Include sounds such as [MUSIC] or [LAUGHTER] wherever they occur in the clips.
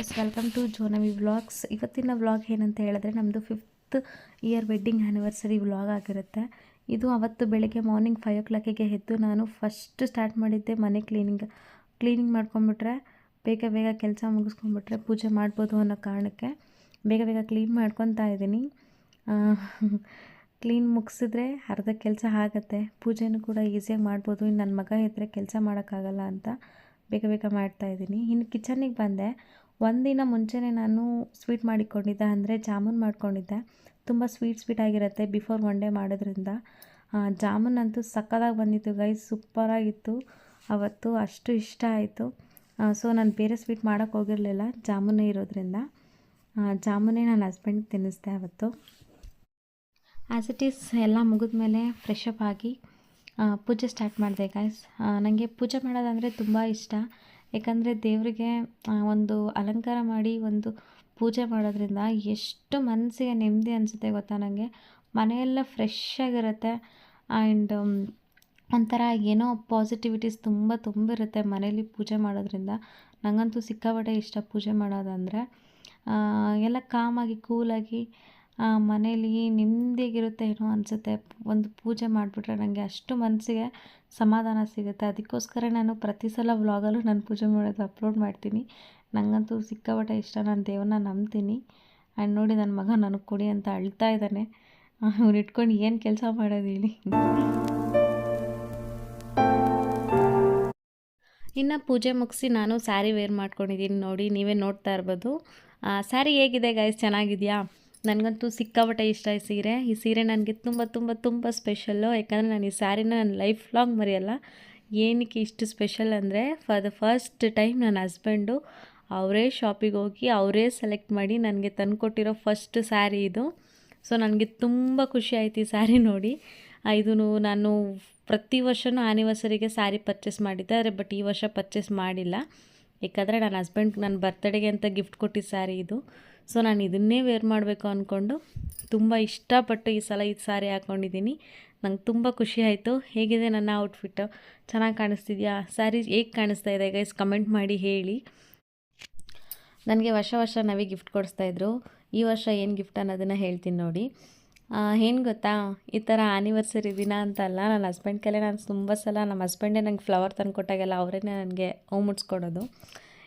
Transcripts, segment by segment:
Guys welcome to Jonavi vlogs ಇವತ್ತಿನ vlog ಏನಂತ ಹೇಳಿದ್ರೆ ನಮ್ಮದು fifth year wedding anniversary vlog ಆಗಿರುತ್ತೆ. ಇದು ಅವತ್ತು ಬೆಳಗ್ಗೆ ಮಾರ್ನಿಂಗ್ ಫೈವ್ ಓ ಕ್ಲಾಕಿಗೆ ಎದ್ದು ನಾನು ಫಸ್ಟ್ ಸ್ಟಾರ್ಟ್ ಮಾಡಿದ್ದೆ ಮನೆ ಕ್ಲೀನಿಂಗ್ ಕ್ಲೀನಿಂಗ್ ಮಾಡ್ಕೊಂಬಿಟ್ರೆ ಬೇಗ ಬೇಗ ಕೆಲಸ ಮುಗಿಸ್ಕೊಂಬಿಟ್ರೆ ಪೂಜೆ ಮಾಡ್ಬೋದು ಅನ್ನೋ ಕಾರಣಕ್ಕೆ ಬೇಗ ಬೇಗ ಕ್ಲೀನ್ ಮಾಡ್ಕೊತಾ ಇದ್ದೀನಿ. ಕ್ಲೀನ್ ಮುಗಿಸಿದ್ರೆ ಅರ್ಧ ಕೆಲಸ ಆಗುತ್ತೆ. ಪೂಜೆನೂ ಕೂಡ ಈಸಿಯಾಗಿ ಮಾಡ್ಬೋದು. ಇನ್ನು ನನ್ನ ಮಗ ಇದ್ದರೆ ಕೆಲಸ ಮಾಡೋಕ್ಕಾಗಲ್ಲ ಅಂತ ಬೇಗ ಬೇಗ ಮಾಡ್ತಾಯಿದ್ದೀನಿ ಇನ್ನು ಕಿಚನಿಗೆ ಬಂದೆ. ಒಂದಿನ ಮುಂಚೆನೇ ನಾನು ಸ್ವೀಟ್ ಮಾಡಿಕೊಂಡಿದ್ದೆ, ಅಂದರೆ ಜಾಮೂನ್ ಮಾಡಿಕೊಂಡಿದ್ದೆ. ತುಂಬ ಸ್ವೀಟ್ ಸ್ವೀಟ್ ಆಗಿರುತ್ತೆ ಬಿಫೋರ್ ಒನ್ ಡೇ ಮಾಡೋದ್ರಿಂದ. ಜಾಮೂನ್ ಅಂತೂ ಸಕ್ಕದಾಗಿ ಬಂದಿತ್ತು ಗೈಸ್ ಸೂಪರಾಗಿತ್ತು ಅವತ್ತು ಅಷ್ಟು ಇಷ್ಟ ಆಯಿತು. ಸೊ ನಾನು ಬೇರೆ ಸ್ವೀಟ್ ಮಾಡೋಕ್ಕೆ ಹೋಗಿರಲಿಲ್ಲ, ಜಾಮೂನೇ ಇರೋದ್ರಿಂದ. ಜಾಮೂನೇ ನನ್ನ ಹಸ್ಬೆಂಡ್ ತಿನ್ನಿಸ್ದೆ ಅವತ್ತು. ಆ್ಯಸ್ ಇಟ್ ಈಸ್ ಎಲ್ಲ ಮುಗಿದ್ಮೇಲೆ ಫ್ರೆಶ್ ಅಪ್ ಆಗಿ ಪೂಜೆ ಸ್ಟಾರ್ಟ್ ಮಾಡಿದೆ ಗೈಸ್ ನನಗೆ ಪೂಜೆ ಮಾಡೋದಂದರೆ ತುಂಬ ಇಷ್ಟ. ಯಾಕಂದರೆ ದೇವರಿಗೆ ಒಂದು ಅಲಂಕಾರ ಮಾಡಿ ಒಂದು ಪೂಜೆ ಮಾಡೋದ್ರಿಂದ ಎಷ್ಟು ಮನಸ್ಸಿಗೆ ನೆಮ್ಮದಿ ಅನಿಸುತ್ತೆ ಗೊತ್ತಾ ನನಗೆ ಮನೆಯೆಲ್ಲ ಫ್ರೆಶ್ ಆಗಿರುತ್ತೆ. ಆ್ಯಂಡ್ ಒಂಥರ ಏನೋ ಪಾಸಿಟಿವಿಟೀಸ್ ತುಂಬ ತುಂಬಿರುತ್ತೆ ಮನೇಲಿ ಪೂಜೆ ಮಾಡೋದ್ರಿಂದ. ನನಗಂತೂ ಸಿಕ್ಕಾಪಟ್ಟೆ ಇಷ್ಟ ಪೂಜೆ ಮಾಡೋದಂದರೆ. ಎಲ್ಲ ಕಾಮಾಗಿ, ಕೂಲಾಗಿ ಮನೇಲಿ ನೆಮ್ಮದಿಯಾಗಿರುತ್ತೆ ಏನೋ ಅನಿಸುತ್ತೆ. ಒಂದು ಪೂಜೆ ಮಾಡಿಬಿಟ್ರೆ ನನಗೆ ಅಷ್ಟು ಮನಸ್ಸಿಗೆ ಸಮಾಧಾನ ಸಿಗುತ್ತೆ. ಅದಕ್ಕೋಸ್ಕರ ನಾನು ಪ್ರತಿ ಸಲ ವ್ಲಾಗಲ್ಲೂ ನಾನು ಪೂಜೆ ಮಾಡೋದು ಅಪ್ಲೋಡ್ ಮಾಡ್ತೀನಿ. ನನಗಂತೂ ಸಿಕ್ಕಾಪಟ್ಟೆ ಇಷ್ಟ. ನಾನು ದೇವ್ರನ್ನ ನಂಬ್ತೀನಿ. ಆ್ಯಂಡ್ ನೋಡಿ ನನ್ನ ಮಗ ನನಗೆ ಕೊಡಿ ಅಂತ ಅಳ್ತಾ ಇದ್ದಾನೆ. ಅವ್ನು ಇಟ್ಕೊಂಡು ಏನು ಕೆಲಸ ಮಾಡೋದು ಹೇಳಿ. ಇನ್ನು ಪೂಜೆ ಮುಗಿಸಿ ನಾನು ಸ್ಯಾರಿ ವೇರ್ ಮಾಡ್ಕೊಂಡಿದ್ದೀನಿ ನೋಡಿ. ನೀವೇ ನೋಡ್ತಾ ಇರ್ಬೋದು. ಸ್ಯಾರಿ ಹೇಗಿದೆ ಗೈಸ್ ಚೆನ್ನಾಗಿದೆಯಾ? ನನಗಂತೂ ಸಿಕ್ಕಾಪಟ್ಟೆ ಇಷ್ಟ ಈ ಸೀರೆ. ಈ ಸೀರೆ ನನಗೆ ತುಂಬ ತುಂಬ ತುಂಬ ಸ್ಪೆಷಲ್ಲು ಯಾಕಂದರೆ ನಾನು ಈ ಸ್ಯಾರಿನ ನಾನು ಲೈಫ್ ಲಾಂಗ್ ಮರೆಯಲ್ಲ. ಏನಕ್ಕೆ ಇಷ್ಟು ಸ್ಪೆಷಲ್ ಅಂದರೆ ಫಾರ್ ದ ಫಸ್ಟ್ ಟೈಮ್ ನನ್ನ ಹಸ್ಬೆಂಡು ಅವರೇ ಶಾಪಿಗೆ ಹೋಗಿ ಅವರೇ ಸೆಲೆಕ್ಟ್ ಮಾಡಿ ನನಗೆ ತಂದುಕೊಟ್ಟಿರೋ ಫಸ್ಟ್ ಸ್ಯಾರಿ ಇದು. ಸೊ ನನಗೆ ತುಂಬ ಖುಷಿ ಆಯ್ತು ಈ ಸ್ಯಾರಿ ನೋಡಿ. ಇದು ನಾನು ಪ್ರತಿ ವರ್ಷವೂ ಆ್ಯನಿವರ್ಸರಿಗೆ ಸ್ಯಾರಿ ಪರ್ಚೇಸ್ ಮಾಡಿದ್ದೆ ಆದರೆ ಬಟ್ ಈ ವರ್ಷ ಪರ್ಚೇಸ್ ಮಾಡಿಲ್ಲ. ಯಾಕಂದರೆ ನನ್ನ ಹಸ್ಬೆಂಡ್ ನನ್ನ ಬರ್ತಡೆಗೆ ಅಂತ ಗಿಫ್ಟ್ ಕೊಟ್ಟಿದ್ದ ಸ್ಯಾರಿ ಇದು. ಸೊ ನಾನು ಇದನ್ನೇ ವೇರ್ ಮಾಡಬೇಕು ಅಂದ್ಕೊಂಡು ತುಂಬ ಇಷ್ಟಪಟ್ಟು ಈ ಸಲ ಈ ಸಾರಿ ಹಾಕ್ಕೊಂಡಿದ್ದೀನಿ ನಂಗೆ ತುಂಬ ಖುಷಿ ಆಯಿತು. ಹೇಗಿದೆ ನನ್ನ ಔಟ್ಫಿಟ್ಟು ಚೆನ್ನಾಗಿ ಕಾಣಿಸ್ತಿದೆಯಾ? ಸ್ಯಾರಿ ಹೇಗೆ ಕಾಣಿಸ್ತಾ ಇದೆ ಗೈಸ್ ಕಮೆಂಟ್ ಮಾಡಿ ಹೇಳಿ. ನನಗೆ ವರ್ಷ ವರ್ಷ ನಾವೇ ಗಿಫ್ಟ್ ಕೊಡಿಸ್ತಾಯಿದ್ರು ಈ ವರ್ಷ ಏನು ಗಿಫ್ಟ್ ಅನ್ನೋದನ್ನು ಹೇಳ್ತೀನಿ ನೋಡಿ. ಏನು ಗೊತ್ತಾ? ಈ ಥರ ಆ್ಯನಿವರ್ಸರಿ ದಿನ ಅಂತಲ್ಲ ನನ್ನ ಹಸ್ಬೆಂಡ್ ಕೈಲೇ ನಾನು ತುಂಬ ಸಲ ನಮ್ಮ ಹಸ್ಬೆಂಡೇ ನಂಗೆ ಫ್ಲವರ್ ತಂದು ಕೊಟ್ಟಾಗೆಲ್ಲ ಅವರೇ ನನಗೆ ಹೂ ಮುಡ್ಸ್ಕೊಡೋದು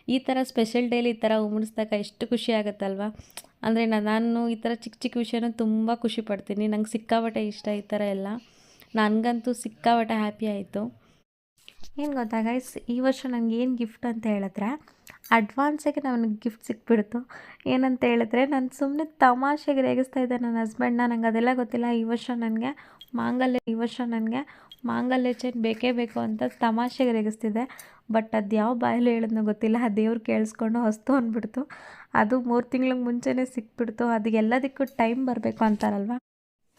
ಈ ಥರ ಸ್ಪೆಷಲ್ ಡೇಲಿ ಈ ಥರ ಹೂ ಎಷ್ಟು ಖುಷಿ ಆಗುತ್ತಲ್ವ? ಅಂದರೆ ನಾನು ಈ ಥರ ಚಿಕ್ಕ ಚಿಕ್ಕ ವಿಷಯನೂ ತುಂಬ ಖುಷಿ ಪಡ್ತೀನಿ. ನಂಗೆ ಸಿಕ್ಕಾಪಟ್ಟೆ ಇಷ್ಟ ಈ ಥರ ಎಲ್ಲ. ನನಗಂತೂ ಸಿಕ್ಕಾಪಟ್ಟೆ ಹ್ಯಾಪಿ ಆಯಿತು. ಏನು ಗೊತ್ತಾ ಗೈಸ್ ಈ ವರ್ಷ ನನಗೆ ಏನು ಗಿಫ್ಟ್ ಅಂತ ಹೇಳಿದ್ರೆ ಅಡ್ವಾನ್ಸಾಗಿ ನನಗೆ ಗಿಫ್ಟ್ ಸಿಕ್ಬಿಡ್ತು. ಏನಂತ ಹೇಳಿದ್ರೆ, ನಾನು ಸುಮ್ಮನೆ ತಮಾಷೆಗೆ ರೇಗಿಸ್ತಾ ಇದ್ದೆ ನನ್ನ ಹಸ್ಬೆಂಡ್ನ ನಂಗೆ ಅದೆಲ್ಲ ಗೊತ್ತಿಲ್ಲ. ಈ ವರ್ಷ ನನಗೆ ಮಾಂಗಲ್ಯ ಈ ವರ್ಷ ನನಗೆ ಮಾಂಗಲ್ಯ ಚೈನ್ ಬೇಕೇ ಬೇಕು ಅಂತ ತಮಾಷೆಗೆ ರೇಗಿಸ್ತಿದ್ದೆ ಬಟ್ ಅದು ಯಾವ ಬಾಯಲ್ಲಿ ಹೇಳಿದ್ನೋ ಗೊತ್ತಿಲ್ಲ. ಆ ದೇವ್ರು ಕೇಳಿಸ್ಕೊಂಡು ಹೊಸ್ತು ಅಂದ್ಬಿಡ್ತು ಅದು ಮೂರು ತಿಂಗ್ಳಿಗೆ ಮುಂಚೆನೇ ಸಿಕ್ಬಿಡ್ತು. ಅದು ಎಲ್ಲದಕ್ಕೂ ಟೈಮ್ ಬರಬೇಕು ಅಂತಾರಲ್ವ?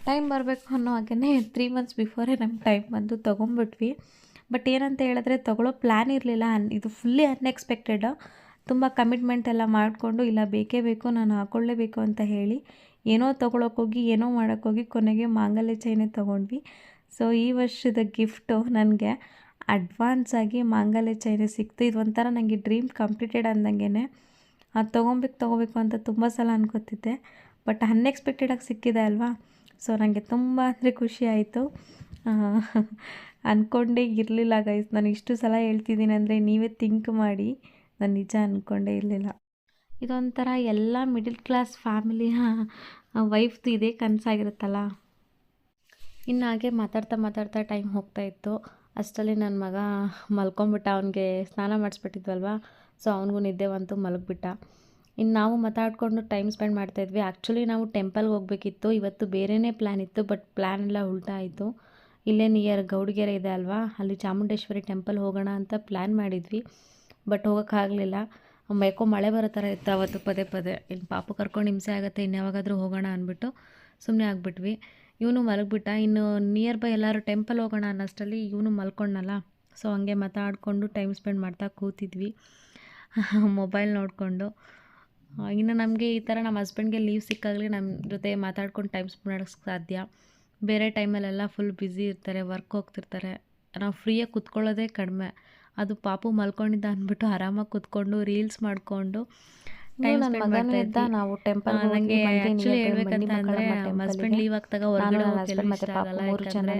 ಟೈಮ್ ಬರಬೇಕು ಅನ್ನೋ ಹಾಗೆ ತ್ರೀ ಮಂತ್ಸ್ ಬಿಫೋರೇ ನಮ್ಗೆ ಟೈಮ್ ಬಂದು ತೊಗೊಂಬಿಟ್ವಿ. ಬಟ್ ಏನಂತ ಹೇಳಿದ್ರೆ ತೊಗೊಳ್ಳೋ ಪ್ಲ್ಯಾನ್ ಇರಲಿಲ್ಲ. ಅನ್ ಇದು ಫುಲ್ಲಿ ಅನ್ಎಕ್ಸ್ಪೆಕ್ಟೆಡ್ ತುಂಬ ಕಮಿಟ್ಮೆಂಟ್ ಎಲ್ಲ ಮಾಡಿಕೊಂಡು, ಇಲ್ಲ, ಬೇಕೇ ಬೇಕು, ನಾನು ಹಾಕ್ಕೊಳ್ಳೇಬೇಕು ಅಂತ ಹೇಳಿ ಏನೋ ತೊಗೊಳಕ್ಕೋಗಿ ಏನೋ ಮಾಡೋಕ್ಕೋಗಿ ಕೊನೆಗೆ ಮಾಂಗಲ್ಯ ಚೈನೇ ತೊಗೊಂಡ್ವಿ. ಸೊ ಈ ವರ್ಷದ ಗಿಫ್ಟು ನನಗೆ ಅಡ್ವಾನ್ಸಾಗಿ ಮಾಂಗಲ್ಯ ಚೈನೆ ಸಿಕ್ತು. ಇದು ಒಂಥರ ನನಗೆ ಡ್ರೀಮ್ ಕಂಪ್ಲೀಟೆಡ್ ಅಂದಂಗೆ ಅದು ತೊಗೊಬೇಕು, ತೊಗೋಬೇಕು ಅಂತ ತುಂಬ ಸಲ ಅನ್ಕೋತಿದ್ದೆ. ಬಟ್ ಅನ್ಎಕ್ಸ್ಪೆಕ್ಟೆಡಾಗಿ ಸಿಕ್ಕಿದೆ ಅಲ್ವಾ? ಸೊ ನನಗೆ ತುಂಬ ಅಂದರೆ ಖುಷಿ ಆಯಿತು. ಅಂದ್ಕೊಂಡೇ ಇರಲಿಲ್ಲ ಗೈಸ್ ನಾನು ಇಷ್ಟು ಸಲ ಹೇಳ್ತಿದ್ದೀನಿ ಅಂದರೆ ನೀವೇ ಥಿಂಕ್ ಮಾಡಿ. ನಾನು ನಿಜ ಅಂದ್ಕೊಂಡೇ ಇರಲಿಲ್ಲ. ಇದೊಂಥರ ಎಲ್ಲ ಮಿಡಿಲ್ ಕ್ಲಾಸ್ ಫ್ಯಾಮಿಲಿಯ ವೈಫ್ದು ಇದೇ ಕನಸಾಗಿರುತ್ತಲ್ಲ? ಇನ್ನು ಹಾಗೆ ಮಾತಾಡ್ತಾ ಮಾತಾಡ್ತಾ ಟೈಮ್ ಹೋಗ್ತಾ ಇತ್ತು. ಅಷ್ಟರಲ್ಲಿ ನನ್ನ ಮಗ ಮಲ್ಕೊಂಬಿಟ್ಟ ಅವನಿಗೆ ಸ್ನಾನ ಮಾಡಿಸ್ಬಿಟ್ಟಿದ್ವಲ್ವ? ಸೊ ಅವನಿಗೂ ನಿದ್ದೆ ಬಂತು, ಮಲಗಿಬಿಟ್ಟ. ಇನ್ನು ನಾವು ಮಾತಾಡಿಕೊಂಡು ಟೈಮ್ ಸ್ಪೆಂಡ್ ಮಾಡ್ತಾಯಿದ್ವಿ ಆ್ಯಕ್ಚುಲಿ ನಾವು ಟೆಂಪಲ್ಗೆ ಹೋಗಬೇಕಿತ್ತು. ಇವತ್ತು ಬೇರೆಯೇ ಪ್ಲ್ಯಾನ್ ಇತ್ತು ಬಟ್ ಪ್ಲ್ಯಾನ್ ಎಲ್ಲ ಉಲ್ಟಾ ಆಯಿತು. ಇಲ್ಲೇ ನಿಯರ್ ಗೌಡಗೆರೆ ಇದೆ ಅಲ್ವಾ? ಅಲ್ಲಿ ಚಾಮುಂಡೇಶ್ವರಿ ಟೆಂಪಲ್ ಹೋಗೋಣ ಅಂತ ಪ್ಲ್ಯಾನ್ ಮಾಡಿದ್ವಿ. ಬಟ್ ಹೋಗೋಕ್ಕಾಗಲಿಲ್ಲ ಯಾಕೋ ಮಳೆ ಬರೋ ಥರ ಇತ್ತು ಅವತ್ತು ಪದೇ ಪದೇ. ಇನ್ನು ಪಾಪು ಕರ್ಕೊಂಡು ಹಿಂಸೆ ಆಗುತ್ತೆ ಇನ್ಯಾವಾಗಾದರೂ ಹೋಗೋಣ ಅಂದ್ಬಿಟ್ಟು ಸುಮ್ಮನೆ ಆಗಿಬಿಟ್ವಿ. ಇವನು ಮಲಗಿಬಿಟ್ಟ. ಇನ್ನು ನಿಯರ್ ಬೈ ಎಲ್ಲರೂ ಟೆಂಪಲ್ ಹೋಗೋಣ ಅನ್ನೋಷ್ಟರಲ್ಲಿ ಇವನು ಮಲ್ಕೊಂಡಲ್ಲ ಸೊ ಹಂಗೆ ಮಾತಾಡಿಕೊಂಡು ಟೈಮ್ ಸ್ಪೆಂಡ್ ಮಾಡ್ತಾ ಕೂತಿದ್ವಿ. [LAUGHS] ಮೊಬೈಲ್ ನೋಡಿಕೊಂಡು. ಇನ್ನು ನಮಗೆ ಈ ಥರ ನಮ್ಮ ಹಸ್ಬೆಂಡ್ಗೆ ಲೀವ್ ಸಿಕ್ಕಾಗಲಿ ನಮ್ಮ ಜೊತೆ ಮಾತಾಡ್ಕೊಂಡು ಟೈಮ್ ಸ್ಪೆಂಡ್ ಮಾಡೋಕ್ಕೆ ಸಾಧ್ಯ. ಬೇರೆ ಟೈಮಲ್ಲೆಲ್ಲ ಫುಲ್ ಬ್ಯುಸಿ ಇರ್ತಾರೆ ವರ್ಕ್ ಹೋಗ್ತಿರ್ತಾರೆ. ನಾವು ಫ್ರೀಯಾಗಿ ಕೂತ್ಕೊಳ್ಳೋದೇ ಕಡಿಮೆ. ಅದು ಪಾಪು ಮಲ್ಕೊಂಡಿದ್ದ ಅಂದ್ಬಿಟ್ಟು ಆರಾಮಾಗಿ ಕೂತ್ಕೊಂಡು ರೀಲ್ಸ್ ಮಾಡಿಕೊಂಡು ಟೈಮ್ ಸ್ಪೆಂಡ್ ಮಾಡ್ತಾ ಇದ್ದ ನಾವು ಟೆಂಪಲ್ ನನಗೆ ಆ್ಯಕ್ಚುಲಿ ಹೇಳ್ಬೇಕಂತ ಅಂದರೆ ಹಸ್ಬೆಂಡ್ ಲೀವ್ ಆಗ್ತಾಗ ಹೊರಗಡೆ ಮತ್ತೆ ಇಷ್ಟ ಆಗಲ್ಲ ಯಾಕಂದರೆ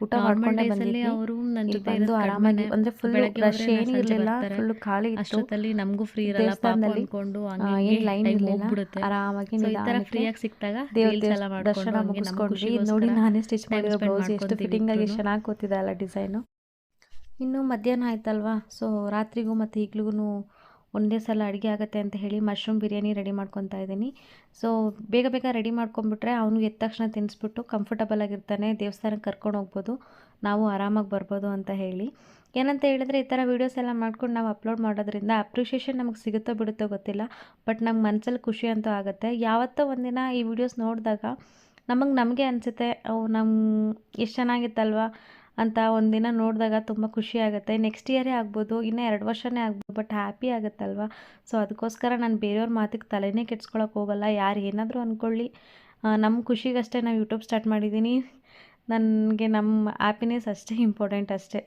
ಊಟ ಮಾಡ್ಕೊಂಡೇ ಬಂದಿದ್ವಿ. ಅವರು ನನ್ನ ಜೊತೆ ಇರೋದು ಆರಾಮಾಗಿ ಅಂದ್ರೆ ಫುಲ್ ರಶ್ ಹೋದ್ರೆ ಇರಲಿಲ್ಲ ಫುಲ್ ಖಾಲಿ ಇತ್ತು. ಅಷ್ಟೊತ್ತಲ್ಲಿ ನಮಗೂ ಫ್ರೀ ಇರಲ್ಲ ಪಾಪ ಅಂದ್ಕೊಂಡು ಹಂಗೆ ಲೈನ್ ಹೋಗ್ಬಿಡುತ್ತೆ. ಆರಾಮಾಗಿ ಈ ತರ ಫ್ರೀಯಾಗಿ ದೇವ್ರ ರೀಲ್ಸ್ ಎಲ್ಲ ಮಾಡ್ಕೊಂಡು ದರ್ಶನ ಮುಗಿಸ್ಕೊಂಡ್ವಿ ನೋಡಿ ನಾನೇ ಸ್ಟಿಚ್ ಮಾಡಿರೋ ಬ್ಲೌಸ್ ಎಷ್ಟು ಫಿಟ್ಟಿಂಗ್ ಆಗಿ ಚೆನ್ನಾಗಿ ಕೂತಿದೆ ಅಲ್ಲ ಡಿಸೈನು ಇನ್ನು ಮಧ್ಯಾಹ್ನ ಆಯ್ತಲ್ವಾ? ಸೊ ರಾತ್ರಿಗೂ ಮತ್ತು ಈಗಲೂ ಒಂದೇ ಸಲ ಅಡುಗೆ ಆಗುತ್ತೆ ಅಂತ ಹೇಳಿ ಮಶ್ರೂಮ್ ಬಿರಿಯಾನಿ ರೆಡಿ ಮಾಡ್ಕೊತಾ ಇದ್ದೀನಿ. ಸೊ ಬೇಗ ಬೇಗ ರೆಡಿ ಮಾಡ್ಕೊಂಬಿಟ್ರೆ ಅವನು ಎದ್ದ ತಕ್ಷಣ ತಿನ್ನಿಸ್ಬಿಟ್ಟು ಕಂಫರ್ಟಬಲ್ ಆಗಿರ್ತಾನೆ ದೇವಸ್ಥಾನಕ್ಕೆ ಕರ್ಕೊಂಡು ಹೋಗ್ಬೋದು, ನಾವು ಆರಾಮಾಗಿ ಬರ್ಬೋದು ಅಂತ ಹೇಳಿ. ಏನಂತ ಹೇಳಿದ್ರೆ ಈ ಥರ ವೀಡಿಯೋಸ್ ಎಲ್ಲ ಮಾಡ್ಕೊಂಡು ನಾವು ಅಪ್ಲೋಡ್ ಮಾಡೋದ್ರಿಂದ ಅಪ್ರಿಷಿಯೇಷನ್ ನಮಗೆ ಸಿಗುತ್ತೋ ಬಿಡುತ್ತೋ ಗೊತ್ತಿಲ್ಲ ಬಟ್ ನಮ್ಗೆ ಮನಸ್ಸಲ್ಲಿ ಖುಷಿ ಅಂತೂ ಆಗುತ್ತೆ. ಯಾವತ್ತೋ ಒಂದಿನ ಈ ವಿಡಿಯೋಸ್ ನೋಡಿದಾಗ ನಮಗೆ ನಮಗೆ ಅನಿಸುತ್ತೆ ಅವು ನಮ್ಮ ಎಷ್ಟು ಚೆನ್ನಾಗಿತ್ತಲ್ವಾ? ಅಂತ ಒಂದಿನ ನೋಡಿದಾಗ ತುಂಬ ಖುಷಿ ಆಗುತ್ತೆ. ನೆಕ್ಸ್ಟ್ ಇಯರೇ ಆಗ್ಬೋದು, ಇನ್ನೂ ಎರಡು ವರ್ಷನೇ ಆಗ್ಬೋದು ಬಟ್ ಹ್ಯಾಪಿ ಆಗುತ್ತಲ್ವ? ಸೊ ಅದಕ್ಕೋಸ್ಕರ ನಾನು ಬೇರೆಯವ್ರ ಮಾತಿಗೆ ತಲೆನೇ ಕೆಡ್ಸ್ಕೊಳಕ್ಕೆ ಹೋಗಲ್ಲ. ಯಾರು ಏನಾದರೂ ಅಂದ್ಕೊಳ್ಳಿ ನಮ್ಮ ಖುಷಿಗಷ್ಟೇ ನಾವು ಯೂಟ್ಯೂಬ್ ಸ್ಟಾರ್ಟ್ ಮಾಡಿದ್ದೀನಿ ನನಗೆ ನಮ್ಮ ಹ್ಯಾಪಿನೆಸ್ ಅಷ್ಟೇ ಇಂಪಾರ್ಟೆಂಟ್ ಅಷ್ಟೇ.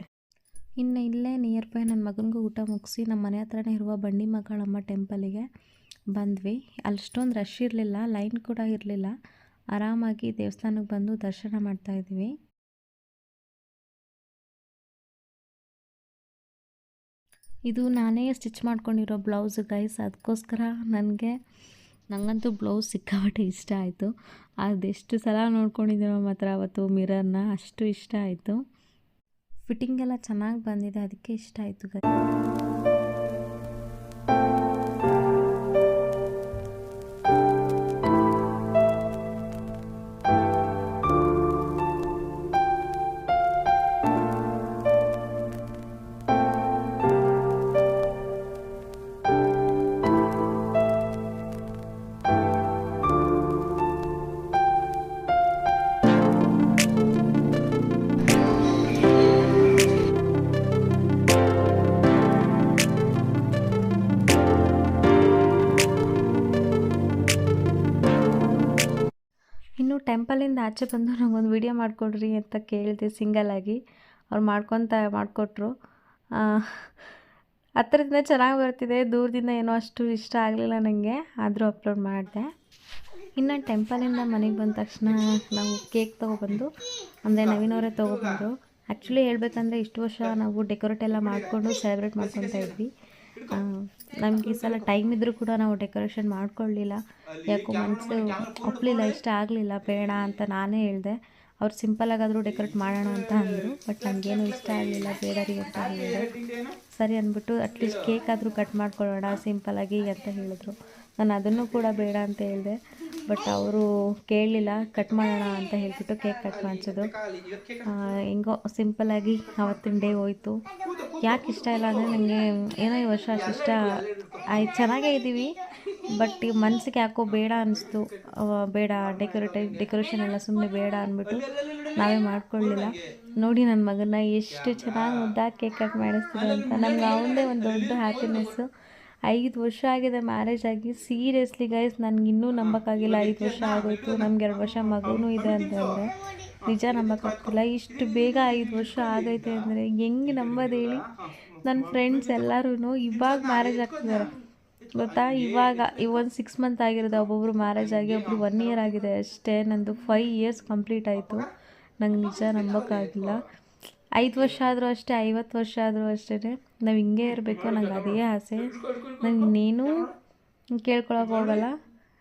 ಇನ್ನು ಇಲ್ಲೇ ನಿಯರ್ ಬೈ ನನ್ನ ಮಗನಿಗೂ ಊಟ ಮುಗಿಸಿ ನಮ್ಮ ಮನೆ ಹತ್ರನೇ ಇರುವ ಬಂಡಿ ಮಗಳಮ್ಮ ಟೆಂಪಲಿಗೆ ಬಂದ್ವಿ. ಅಷ್ಟೊಂದು ರಶ್ ಇರಲಿಲ್ಲ ಲೈನ್ ಕೂಡ ಇರಲಿಲ್ಲ. ಆರಾಮಾಗಿ ದೇವಸ್ಥಾನಕ್ಕೆ ಬಂದು ದರ್ಶನ ಮಾಡ್ತಾ ಇದು ನಾನೇ ಸ್ಟಿಚ್ ಮಾಡ್ಕೊಂಡಿರೋ ಬ್ಲೌಸ್ ಗೈಸ್ ಅದಕ್ಕೋಸ್ಕರ ನನಗೆ ನನಗಂತೂ ಬ್ಲೌಸ್ ಸಿಕ್ಕಾಪಟ್ಟೆ ಇಷ್ಟ ಆಯಿತು. ಅದೆಷ್ಟು ಸಲ ನೋಡ್ಕೊಂಡಿದ್ದೀನೋ ಮಾತ್ರ ಅವತ್ತು ಮಿರರ್ನ ಅಷ್ಟು ಇಷ್ಟ ಆಯಿತು. ಫಿಟ್ಟಿಂಗ್ ಎಲ್ಲ ಚೆನ್ನಾಗಿ ಬಂದಿದೆ, ಅದಕ್ಕೆ ಇಷ್ಟ ಆಯಿತು ಗೈ ಟೆಂಪಲಿಂದ ಆಚೆ ಬಂದು ನಂಗೊಂದು ವಿಡಿಯೋ ಮಾಡಿಕೊಡ್ರಿ ಅಂತ ಕೇಳಿದೆ ಸಿಂಗಲಾಗಿ ಅವ್ರು ಮಾಡ್ಕೊತ ಮಾಡಿಕೊಟ್ರು. ಹತ್ತಿರದಿಂದ ಚೆನ್ನಾಗಿ ಬರ್ತಿದೆ, ದೂರದಿಂದ ಏನೋ ಅಷ್ಟು ಇಷ್ಟ ಆಗಲಿಲ್ಲ ನನಗೆ ಆದರೂ ಅಪ್ಲೋಡ್ ಮಾಡಿದೆ. ಇನ್ನು ಟೆಂಪಲಿಂದ ಮನೆಗೆ ಬಂದ ತಕ್ಷಣ ನಾವು ಕೇಕ್ ತೊಗೊಬಂದು, ಅಂದರೆ ನವೀನವರೇ ತೊಗೊಬಂದರು. ಆ್ಯಕ್ಚುಲಿ ಹೇಳ್ಬೇಕಂದ್ರೆ ಇಷ್ಟು ವರ್ಷ ನಾವು ಡೆಕೋರೇಟ್ ಎಲ್ಲ ಮಾಡಿಕೊಂಡು ಸೆಲೆಬ್ರೇಟ್ ಮಾಡ್ಕೊತಾ ಇದ್ವಿ. ನಮ್ಗೆ ಈ ಸಲ ಟೈಮ್ ಇದ್ದರೂ ಕೂಡ ನಾವು ಡೆಕೋರೇಷನ್ ಮಾಡ್ಕೊಳ್ಳಿಲ್ಲ. ಯಾಕೋ ಮನಸ್ಸು ಒಪ್ಪಲಿಲ್ಲ ಇಷ್ಟ ಆಗಲಿಲ್ಲ, ಬೇಡ ಅಂತ ನಾನೇ ಹೇಳಿದೆ. ಅವ್ರು ಸಿಂಪಲಾಗಾದರೂ ಡೆಕೋರೇಟ್ ಮಾಡೋಣ ಅಂತ ಅಂದರು ಬಟ್ ನನಗೇನು ಇಷ್ಟ ಆಗಲಿಲ್ಲ ಬೇಡ ರೀ ಅಂತ ಸರಿ ಅಂದ್ಬಿಟ್ಟು ಅಟ್ಲೀಸ್ಟ್ ಕೇಕ್ ಆದರೂ ಕಟ್ ಮಾಡ್ಕೊಳ್ಳೋಣ ಸಿಂಪಲಾಗಿ ಅಂತ ಹೇಳಿದ್ರು. ನಾನು ಅದನ್ನು ಕೂಡ ಬೇಡ ಅಂತ ಹೇಳಿದೆ. ಬಟ್ ಅವರು ಕೇಳಲಿಲ್ಲ ಕಟ್ ಮಾಡೋಣ ಅಂತ ಹೇಳ್ಬಿಟ್ಟು ಕೇಕ್ ಕಟ್ ಮಾಡಿಸೋದು ಹೆಂಗೋ ಸಿಂಪಲಾಗಿ ಅವತ್ತಿನ ಡೇ ಹೋಯ್ತು. ಯಾಕೆ ಇಷ್ಟ ಇಲ್ಲ ಅಂದರೆ ನನಗೆ ಏನೋ ಈ ವರ್ಷ ಅಷ್ಟು ಇಷ್ಟ ಆಯ್ತು ಚೆನ್ನಾಗೇ ಇದ್ದೀವಿ. ಬಟ್ ಈ ಮನ್ಸಿಗೆ ಯಾಕೋ ಬೇಡ ಅನಿಸ್ತು. ಬೇಡ ಡೆಕೋರೇಟ್ ಡೆಕೋರೇಷನ್ ಎಲ್ಲ ಸುಮ್ಮನೆ ಬೇಡ ಅಂದ್ಬಿಟ್ಟು ನಾವೇ ಮಾಡ್ಕೊಳ್ಳಿಲ್ಲ. ನೋಡಿ ನನ್ನ ಮಗನ ಎಷ್ಟು ಚೆನ್ನಾಗಿ ಮುದ್ದಾಗಿ ಕೇಕ್ ಕಟ್ ಮಾಡಿಸ್ತಿದೆ ಅಂತ. ನಮ್ಗೆ ಅವನದೇ ಒಂದು ದೊಡ್ಡ ಹ್ಯಾಪಿನೆಸ್ಸು ಐದು ವರ್ಷ ಆಗಿದೆ ಮ್ಯಾರೇಜ್ ಆಗಿ. ಸೀರಿಯಸ್ಲಿ ಗೈಸ್ ನನಗೆ ಇನ್ನೂ ನಂಬೋಕ್ಕಾಗಿಲ್ಲ. ಐದು ವರ್ಷ ಆಗೋಯ್ತು. ನಮ್ಗೆ ಎರಡು ವರ್ಷ ಮಗುನೂ ಇದೆ ಅಂತಂದರೆ ನಿಜ ನಂಬೋಕ್ಕಾಗ್ತಿಲ್ಲ. ಇಷ್ಟು ಬೇಗ ಐದು ವರ್ಷ ಆಗೈತೆ ಅಂದರೆ ಹೆಂಗೆ ನಂಬೋದು ಹೇಳಿ? ನನ್ನ ಫ್ರೆಂಡ್ಸ್ ಎಲ್ಲರೂ ಇವಾಗ ಮ್ಯಾರೇಜ್ ಆಗ್ತಿದ್ದಾರೆ ಗೊತ್ತಾ? ಇವಾಗ ಒಂದು ಸಿಕ್ಸ್ ಮಂತ್ ಆಗಿರೋದು ಒಬ್ಬೊಬ್ರು ಮ್ಯಾರೇಜ್ ಆಗಿ ಒಬ್ಬರು ಒನ್ ಇಯರ್ ಆಗಿದೆ ಅಷ್ಟೇ. ನಂದು ಫೈವ್ ಇಯರ್ಸ್ ಕಂಪ್ಲೀಟ್ ಆಯಿತು. ನಂಗೆ ನಿಜ ನಂಬೋಕ್ಕಾಗಿಲ್ಲ. ಐದು ವರ್ಷ ಆದರೂ ಅಷ್ಟೇ, ಐವತ್ತು ವರ್ಷ ಆದರೂ ಅಷ್ಟೇ ನಾವು ಹಿಂಗೆ ಇರಬೇಕು, ನಂಗೆ ಅದೇ ಆಸೆ. ನಂಗೆ ನೀನು ಕೇಳ್ಕೊಳಕ್ಕೆ ಹೋಗಲ್ಲ.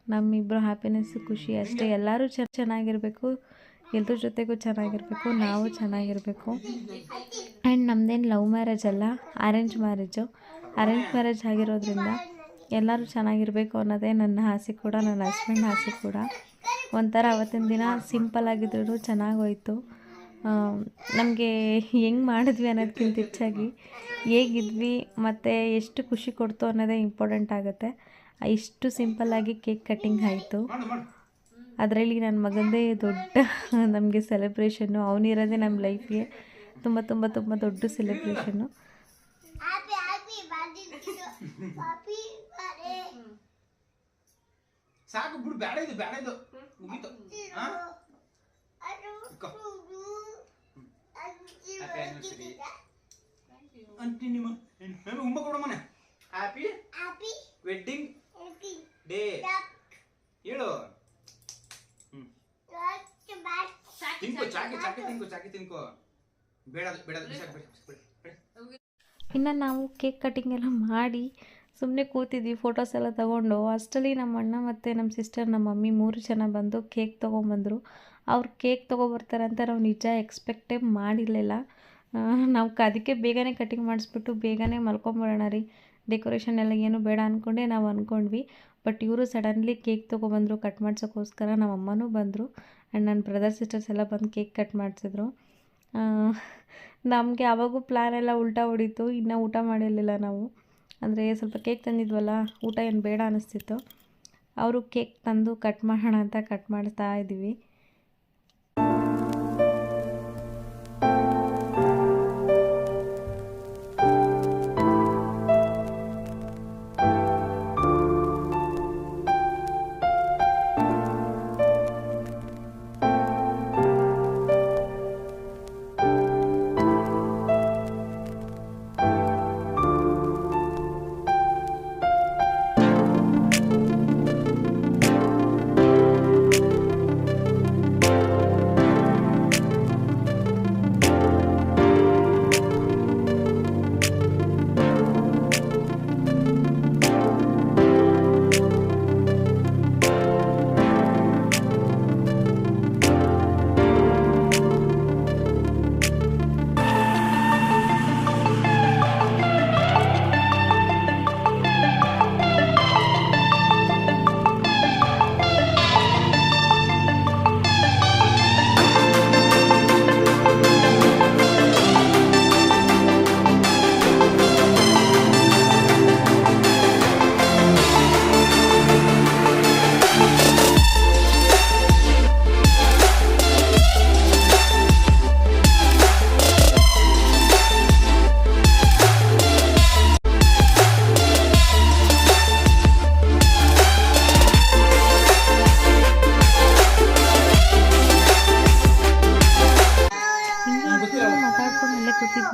ನಮ್ಮಿಬ್ಬರು ಹ್ಯಾಪಿನೆಸ್ ಖುಷಿ ಅಷ್ಟೇ. ಎಲ್ಲರೂ ಚೆನ್ನ ಚೆನ್ನಾಗಿರಬೇಕು. ಎಲ್ಲರ ಜೊತೆಗೂ ಚೆನ್ನಾಗಿರಬೇಕು. ನಾವು ಚೆನ್ನಾಗಿರಬೇಕು. ಆ್ಯಂಡ್ ನಮ್ಮದೇನು ಲವ್ ಮ್ಯಾರೇಜ್ ಅಲ್ಲ ಅರೇಂಜ್ ಮ್ಯಾರೇಜು ಅರೇಂಜ್ ಮ್ಯಾರೇಜ್ ಆಗಿರೋದ್ರಿಂದ ಎಲ್ಲರೂ ಚೆನ್ನಾಗಿರಬೇಕು ಅನ್ನೋದೇ ನನ್ನ ಆಸೆ ಕೂಡ, ನನ್ನ ಹಸ್ಬೆಂಡ್ ಆಸೆ ಕೂಡ. ಒಂಥರ ಅವತ್ತಿನ ದಿನ ಸಿಂಪಲ್ ಆಗಿದ್ರು ಚೆನ್ನಾಗೋಯ್ತು ನಮಗೆ ಹೆಂಗೆ ಮಾಡಿದ್ವಿ ಅನ್ನೋದಕ್ಕಿಂತ ಹೆಚ್ಚಾಗಿ ಹೇಗಿದ್ವಿ ಮತ್ತು ಎಷ್ಟು ಖುಷಿ ಕೊಡ್ತು ಅನ್ನೋದೇ ಇಂಪಾರ್ಟೆಂಟ್ ಆಗುತ್ತೆ. ಇಷ್ಟು ಸಿಂಪಲ್ಲಾಗಿ ಕೇಕ್ ಕಟ್ಟಿಂಗ್ ಆಯಿತು. ಅದರಲ್ಲಿ ನನ್ನ ಮಗಂದೇ ದೊಡ್ಡ ನಮಗೆ ಸೆಲೆಬ್ರೇಷನ್ನು ಅವನಿರೋದೇ ನಮ್ಮ ಲೈಫ್ಗೆ ತುಂಬ ತುಂಬ ತುಂಬ ದೊಡ್ಡ ಸೆಲೆಬ್ರೇಷನ್ನು ಸಾಕು ಬಿಡು ಬೇಡ ಇದು ಬೇಡ ಇದು. ಮುಗೀತು. ಹಾ ಹ್ಯಾಪಿ ಆನಿವರ್ಸರಿ ಅಂಟಿ ನಿಮ್ಮ ಉಂಬ ಕೊಡು ಮನೆ. ಹ್ಯಾಪಿ ವೆಡ್ಡಿಂಗ್ ಡೇ ಹೇಳು. ಹ್ಮ್. ತಿನ್ಕೋ ಚಾಕಿ ಚಾಕಿ ತಿನ್ಕೋ ಚಾಕಿ ತಿನ್ಕೋ. ಬೇಡ ಅದು, ಬೇಡ ಅದು, ಬಿಸಾಕ್ ಬೇಡ, ಬೇಡ, ಬೇಡ. ಇನ್ನು ನಾವು ಕೇಕ್ ಕಟಿಂಗ್ ಎಲ್ಲ ಮಾಡಿ ಸುಮ್ಮನೆ ಕೂತಿದ್ವಿ ಫೋಟೋಸ್ ಎಲ್ಲ ತಗೊಂಡು. ಅಷ್ಟರಲ್ಲಿ ನಮ್ಮ ಅಣ್ಣ ಮತ್ತು ನಮ್ಮ ಸಿಸ್ಟರ್ ನಮ್ಮ ಮಮ್ಮಿ ಮೂರು ಜನ ಬಂದು ಕೇಕ್ ತೊಗೊಂಬಂದರು. ಅವ್ರು ಕೇಕ್ ತೊಗೊಬರ್ತಾರಂತ ನಾವು ನಿಜ ಎಕ್ಸ್ಪೆಕ್ಟೇ ಮಾಡಿರಲಿಲ್ಲ. ನಾವು ಅದಕ್ಕೆ ಬೇಗನೆ ಕಟಿಂಗ್ ಮಾಡಿಸ್ಬಿಟ್ಟು ಬೇಗನೆ ಮಲ್ಕೊಂಬಿಡೋಣ ರೀ. ಡೆಕೋರೇಷನ್ ಎಲ್ಲ ಏನು ಬೇಡ ಅಂದ್ಕೊಂಡೆ ನಾವು ಅಂದ್ಕೊಂಡ್ವಿ ಬಟ್ ಇವರು ಸಡನ್ಲಿ ಕೇಕ್ ತೊಗೊಬಂದರು ಕಟ್ ಮಾಡ್ಸೋಕ್ಕೋಸ್ಕರ ನಮ್ಮ ಅಮ್ಮನೂ ಬಂದರು. ಆ್ಯಂಡ್ ನನ್ನ ಬ್ರದರ್ ಸಿಸ್ಟರ್ಸ್ ಎಲ್ಲ ಬಂದು ಕೇಕ್ ಕಟ್ ಮಾಡಿಸಿದ್ರು. ನಮಗೆ ಆವಾಗೂ ಪ್ಲ್ಯಾನ್ ಎಲ್ಲ ಉಲ್ಟಾ ಹೊಡಿತು. ಇನ್ನೂ ಊಟ ಮಾಡಿರಲಿಲ್ಲ ನಾವು. ಅಂದರೆ ಸ್ವಲ್ಪ ಕೇಕ್ ತಂದಿದ್ವಲ್ಲ, ಊಟ ಏನು ಬೇಡ ಅನ್ನಿಸ್ತಿತ್ತು ಅವರು ಕೇಕ್ ತಂದು ಕಟ್ ಮಾಡೋಣ ಅಂತ ಕಟ್ ಮಾಡ್ತಾ ಇದ್ದೀವಿ.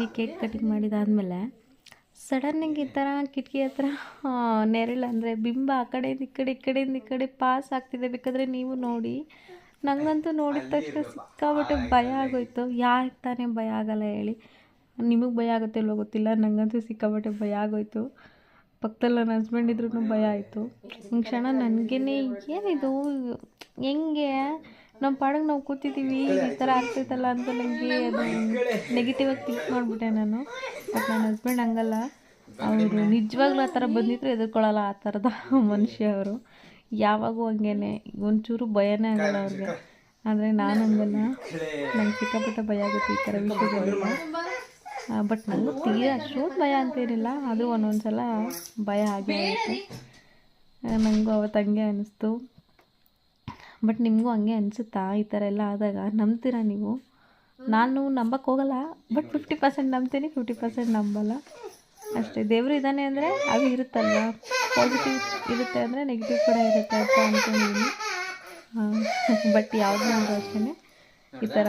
ಕೂತಿದ್ವಿ ಕೇಕ್ ಕಟಿಂಗ್ ಮಾಡಿದಾದ್ಮೇಲೆ ಸಡನ್ನಾಗಿ ಈ ಥರ ಕಿಟಕಿ ಹತ್ರ ನೆರಳು ಅಂದರೆ ಬಿಂಬ ಆ ಕಡೆಯಿಂದ ಈ ಕಡೆ ಈ ಕಡೆಯಿಂದ ಈ ಕಡೆ ಪಾಸ್ ಆಗ್ತಿದೆ. ಬೇಕಾದರೆ ನೀವು ನೋಡಿ. ನನಗಂತೂ ನೋಡಿದ ತಕ್ಷಣ ಸಿಕ್ಕಾಬಿಟ್ಟು ಭಯ ಆಗೋಯ್ತು. ಯಾರಿಗೆ ತಾನೇ ಭಯ ಆಗಲ್ಲ ಹೇಳಿ. ನಿಮಗೆ ಭಯ ಆಗುತ್ತೆ ಇಲ್ವೋ ಗೊತ್ತಿಲ್ಲ. ನನಗಂತೂ ಸಿಕ್ಕಾಬಟ್ಟೆ ಭಯ ಆಗೋಯ್ತು. ಪಕ್ಕದಲ್ಲಿ ನನ್ನ ಹಸ್ಬೆಂಡ್ ಇದ್ರೂ ಭಯ ಆಯಿತು. ಒಂದು ಕ್ಷಣ ನನಗೇನೆ ಏನಿದು? ಹೆಂಗೆ? ನಮ್ಮ ಪಾಡಿಗೆ ನಾವು ಕೂತಿದ್ದೀವಿ ಈ ಥರ ಆಗ್ತೈತಲ್ಲ ಅಂತ ನನಗೆ ಅದು ನೆಗೆಟಿವ್ ಆಗಿ ಥಿಂಕ್ ಮಾಡಿಬಿಟ್ಟೆ ನಾನು. ಬಟ್ ನನ್ನ ಹಸ್ಬೆಂಡ್ ಹಂಗಲ್ಲ. ಅವರು ನಿಜವಾಗ್ಲೂ ಆ ಥರ ಬಂದಿದ್ರು ಎದುರ್ಕೊಳ್ಳಲ್ಲ ಆ ಥರದ ಮನುಷ್ಯ ಅವರು. ಯಾವಾಗೂ ಹಂಗೇನೆ ಒಂಚೂರು ಭಯನೇ ಆಗಲ್ಲ ಅವ್ರಿಗೆ. ಆದರೆ ನಾನು ಹಂಗಲ್ಲ. ನಂಗೆ ಸಿಕ್ಕಾಪಟ್ಟೆ ಭಯ ಆಗುತ್ತೆ ಈ ಥರ ವಿಷಯಗಳೆಲ್ಲ ಬಟ್ ನನಗೂ ತೀರಾ ಅಷ್ಟೊಂದು ಭಯ ಅಂತೇನಿಲ್ಲ ಅದು ಒಂದೊಂದು ಸಲ ಭಯ ಆಗೇ ಆಯಿತು ನನಗೂ ಅವತ್ತು ಹಂಗೆ ಅನ್ನಿಸ್ತು ಬಟ್ ನಿಮಗೂ ಹಂಗೆ ಅನಿಸುತ್ತಾ? ಈ ಥರ ಎಲ್ಲ ಆದಾಗ ನಂಬ್ತೀರಾ ನೀವು? ನಾನು ನಂಬಕ್ಕೆ ಹೋಗಲ್ಲ ಬಟ್ ಫಿಫ್ಟಿ ಪರ್ಸೆಂಟ್ ನಂಬ್ತೀನಿ ಫಿಫ್ಟಿ ಪರ್ಸೆಂಟ್ ನಂಬಲ್ಲ. ಅಷ್ಟೇ, ದೇವರು ಇದ್ದಾನೆ ಅಂದರೆ ಅದು ಇರುತ್ತಲ್ಲ ಪಾಸಿಟಿವ್ ಇರುತ್ತೆ ಅಂದರೆ ನೆಗೆಟಿವ್ ಕೂಡ ಇರುತ್ತೆ ಅಂತ ಅಂದ್ಕೊಂಡಿದ್ದೀನಿ ಬಟ್ ಯಾವುದು ನಂಬರು ಅಷ್ಟೇ ಈ ಥರ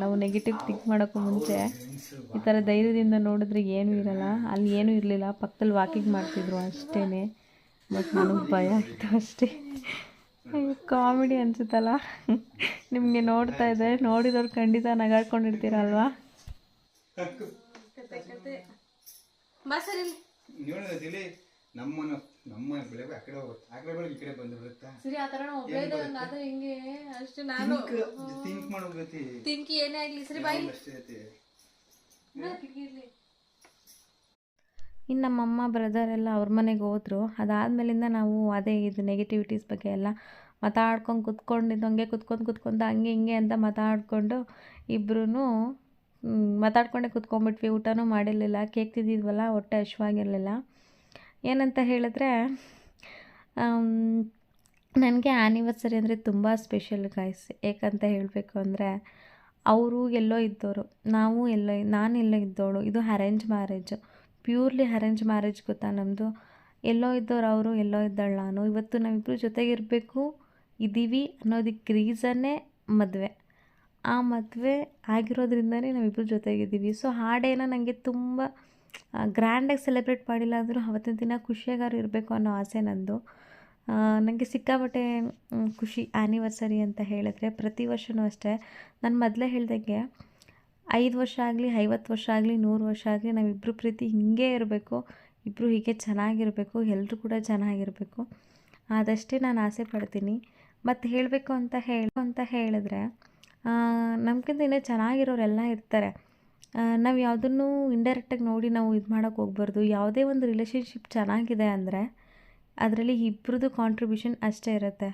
ನಾವು ನೆಗೆಟಿವ್ ಥಿಂಕ್ ಮಾಡೋಕ್ಕೂ ಮುಂಚೆ, ಈ ಥರ ಧೈರ್ಯದಿಂದ ನೋಡಿದ್ರೆ ಏನೂ ಇರಲ್ಲ. ಅಲ್ಲಿ ಏನೂ ಇರಲಿಲ್ಲ, ಪಕ್ಕದಲ್ಲಿ ವಾಕಿಂಗ್ ಮಾಡ್ತಿದ್ರು ಅಷ್ಟೇ ಬಟ್ ನನಗೆ ಭಯ ಆಯಿತು ಅಷ್ಟೇ. ಕಾಮಿಡಿ ಅನಿಸುತ್ತಲ್ಲ? ನಿಮಗೆ ನೋಡ್ತಾ ಇದೆ ನೋಡಿದವ್ರು ಖಂಡಿತ ನಗಾಡ್ಕೊಂಡಿರ್ತೀರಲ್ವಾ? ನೀವು ತಿಳಿ ನಮ್ಮನ ನಮ್ಮ ಬೆಳೆ ಆ ಕಡೆ ಹೋಗುತ್ತೆ. ಆ ಕಡೆ ಬೆಳಗ್ಗೆ ಈ ಕಡೆ ಬಂದಿರುತ್ತೆ ಸರಿ ಆ ಥರ ಒಬ್ಬಳೇ ಹಿಂಗೆ ಅಷ್ಟೇ ನಾನು ಥಿಂಕ್ ಮಾಡೋಗತಿ ಏನೇ ಆಗಲಿ ಸರಿ ಬಾಯ್ ಅಷ್ಟೇ ಐತಿ ಇನ್ನು ನಮ್ಮಮ್ಮ ಬ್ರದರ್ ಎಲ್ಲ ಅವ್ರ ಮನೆಗೆ ಹೋದರು. ಅದಾದಮೇಲಿಂದ ನಾವು ಅದೇ ಇದು ನೆಗೆಟಿವಿಟೀಸ್ ಬಗ್ಗೆ ಎಲ್ಲ ಮಾತಾಡ್ಕೊಂಡು ಕುತ್ಕೊಂಡಿದ್ದು, ಹಂಗೆ ಕುತ್ಕೊಂಡು ಕುತ್ಕೊಂಡು ಹಂಗೆ ಹಿಂಗೆ ಅಂತ ಮಾತಾಡಿಕೊಂಡು ಇಬ್ಬರೂ ಮಾತಾಡ್ಕೊಂಡೇ ಕುತ್ಕೊಂಡ್ಬಿಟ್ವಿ. ಊಟನೂ ಮಾಡಿರಲಿಲ್ಲ. ಕೇಕ್ ತಿದ್ದಿದ್ವಲ್ಲ ಹೊಟ್ಟೆ ಹಶ್ವಾಗಿರಲಿಲ್ಲ ಏನಂತ ಹೇಳಿದ್ರೆ ನನಗೆ ಆ್ಯನಿವರ್ಸರಿ ಅಂದರೆ ತುಂಬ ಸ್ಪೆಷಲ್ ಗಾಯ್ಸ್ ಏಕಂತ ಹೇಳಬೇಕು ಅಂದರೆ, ಅವರು ಎಲ್ಲೋ ಇದ್ದವರು ನಾವು ಎಲ್ಲೋ ನಾನು ಎಲ್ಲೋ ಇದ್ದವಳು ಇದು arrange marriage purely arrange marriage ಗೊತ್ತಾ ನಮ್ಮದು ಎಲ್ಲೋ ಇದ್ದವ್ರು ಅವರು, ಎಲ್ಲೋ ಇದ್ದಾಳೆ ನಾನು. ಇವತ್ತು ನಾವಿಬ್ಬರು ಜೊತೆಗಿರಬೇಕು ಇದ್ದೀವಿ ಅನ್ನೋದಕ್ಕೆ ರೀಸನ್ನೇ ಮದುವೆ. ಆ ಮದುವೆ ಆಗಿರೋದ್ರಿಂದನೇ ನಾವಿಬ್ಬರು ಜೊತೆಗಿದ್ದೀವಿ. ಸೊ ಹಾಡೇನ ನನಗೆ ತುಂಬ ಗ್ರ್ಯಾಂಡಾಗಿ ಸೆಲೆಬ್ರೇಟ್ ಮಾಡಿಲ್ಲ ಅಂದರೂ ಅವತ್ತಿನ ದಿನ ಖುಷಿಯಾಗಾರು ಇರಬೇಕು ಅನ್ನೋ ಆಸೆ ನಂದು. ನನಗೆ ಸಿಕ್ಕಾಪಟ್ಟೆ ಖುಷಿ ಆ್ಯನಿವರ್ಸರಿ ಅಂತ ಹೇಳಿದ್ರೆ ಪ್ರತಿ ವರ್ಷವೂ ಅಷ್ಟೇ. ನಾನು ಮೊದಲೇ ಹೇಳ್ದಂಗೆ ಐದು ವರ್ಷ ಆಗಲಿ, ಐವತ್ತು ವರ್ಷ ಆಗಲಿ, ನೂರು ವರ್ಷ ಆಗಲಿ ನಾವಿಬ್ಬರು ಪ್ರೀತಿ ಹೀಗೇ ಇರಬೇಕು. ಇಬ್ಬರು ಹೀಗೆ ಚೆನ್ನಾಗಿರಬೇಕು ಎಲ್ಲರೂ ಕೂಡ ಚೆನ್ನಾಗಿರಬೇಕು. ಆದಷ್ಟೇ ನಾನು ಆಸೆ ಪಡ್ತೀನಿ. ಮತ್ತು ಹೇಳಬೇಕು ಅಂತ ಹೇಳು, ಅಂತ ಹೇಳಿದ್ರೆ ನಮ್ಗಿಂತ ಇನ್ನೂ ಚೆನ್ನಾಗಿರೋರೆಲ್ಲ ಇರ್ತಾರೆ. ನಾವು ಯಾವುದನ್ನು ಇಂಡೈರೆಕ್ಟಾಗಿ ನೋಡಿ ನಾವು ಇದು ಮಾಡೋಕ್ಕೆ ಹೋಗ್ಬಾರ್ದು. ಯಾವುದೇ ಒಂದು ರಿಲೇಷನ್ಶಿಪ್ ಚೆನ್ನಾಗಿದೆ ಅಂದರೆ ಅದರಲ್ಲಿ ಇಬ್ಬರದು ಕಾಂಟ್ರಿಬ್ಯೂಷನ್ ಅಷ್ಟೇ ಇರುತ್ತೆ.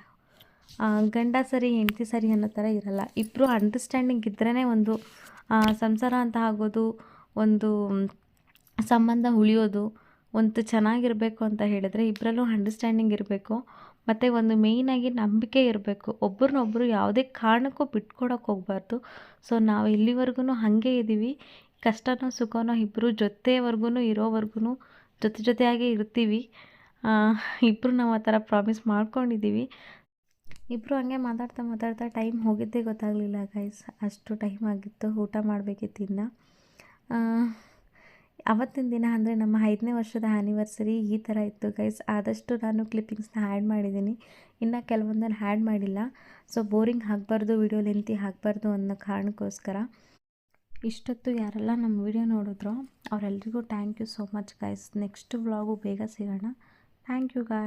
ಗಂಡ ಸರಿ, ಹೆಂಡತಿ ಸರಿ ಅನ್ನೋ ಥರ ಇರಲ್ಲ. ಇಬ್ಬರು ಅಂಡರ್ಸ್ಟ್ಯಾಂಡಿಂಗ್ ಇದ್ರೇ ಒಂದು ಸಂಸಾರ ಅಂತ ಆಗೋದು, ಒಂದು ಸಂಬಂಧ ಉಳಿಯೋದು, ಒಂದು ಚೆನ್ನಾಗಿರಬೇಕು ಅಂತ ಹೇಳಿದ್ರೆ ಇಬ್ಬರಲ್ಲೂ ಅಂಡರ್ಸ್ಟ್ಯಾಂಡಿಂಗ್ ಇರಬೇಕು. ಮತ್ತು ಒಂದು ಮೇಯ್ನಾಗಿ ನಂಬಿಕೆ ಇರಬೇಕು. ಒಬ್ರನ್ನೊಬ್ಬರು ಯಾವುದೇ ಕಾರಣಕ್ಕೂ ಬಿಟ್ಕೊಡೋಕೆ ಹೋಗ್ಬಾರ್ದು. ಸೊ ನಾವು ಇಲ್ಲಿವರೆಗೂ ಹಾಗೆ ಇದ್ದೀವಿ ಕಷ್ಟನೋ, ಸುಖನೋ ಇಬ್ಬರು ಜೊತೆವರೆಗೂ ಇರೋವರೆಗೂ ಜೊತೆ ಜೊತೆಯಾಗೇ ಇರ್ತೀವಿ. ಇಬ್ಬರು ನಾವು ಆ ಥರ ಪ್ರಾಮಿಸ್ ಮಾಡ್ಕೊಂಡಿದ್ದೀವಿ ಇಬ್ಬರು ಹಂಗೆ ಮಾತಾಡ್ತಾ ಮಾತಾಡ್ತಾ ಟೈಮ್ ಹೋಗಿದ್ದೇ ಗೊತ್ತಾಗಲಿಲ್ಲ ಗೈಸ್ ಅಷ್ಟು ಟೈಮ್ ಆಗಿತ್ತು. ಊಟ ಮಾಡಬೇಕಿತ್ತು ಇನ್ನು. ಅವತ್ತಿನ ದಿನ ಅಂದರೆ ನಮ್ಮ ಐದನೇ ವರ್ಷದ ಆ್ಯನಿವರ್ಸರಿ ಈ ಥರ ಇತ್ತು ಗೈಸ್ ಆದಷ್ಟು ನಾನು ಕ್ಲಿಪ್ಪಿಂಗ್ಸ್ನ ಆ್ಯಡ್ ಮಾಡಿದ್ದೀನಿ. ಇನ್ನು ಕೆಲವೊಂದನ್ನು ಆ್ಯಡ್ ಮಾಡಿಲ್ಲ. ಸೊ ಬೋರಿಂಗ್ ಹಾಕ್ಬಾರ್ದು ವಿಡಿಯೋ ಲೆಂತಿ ಆಗಬಾರ್ದು ಅನ್ನೋ ಕಾರಣಕ್ಕೋಸ್ಕರ ಇಷ್ಟೊತ್ತು ಯಾರೆಲ್ಲ ನಮ್ಮ ವಿಡಿಯೋ ನೋಡಿದ್ರೋ, ಅವರೆಲ್ರಿಗೂ thank you so much guys next vlog ಬೇಗ ಸಿಗೋಣ. Thank you ಗಾಯ್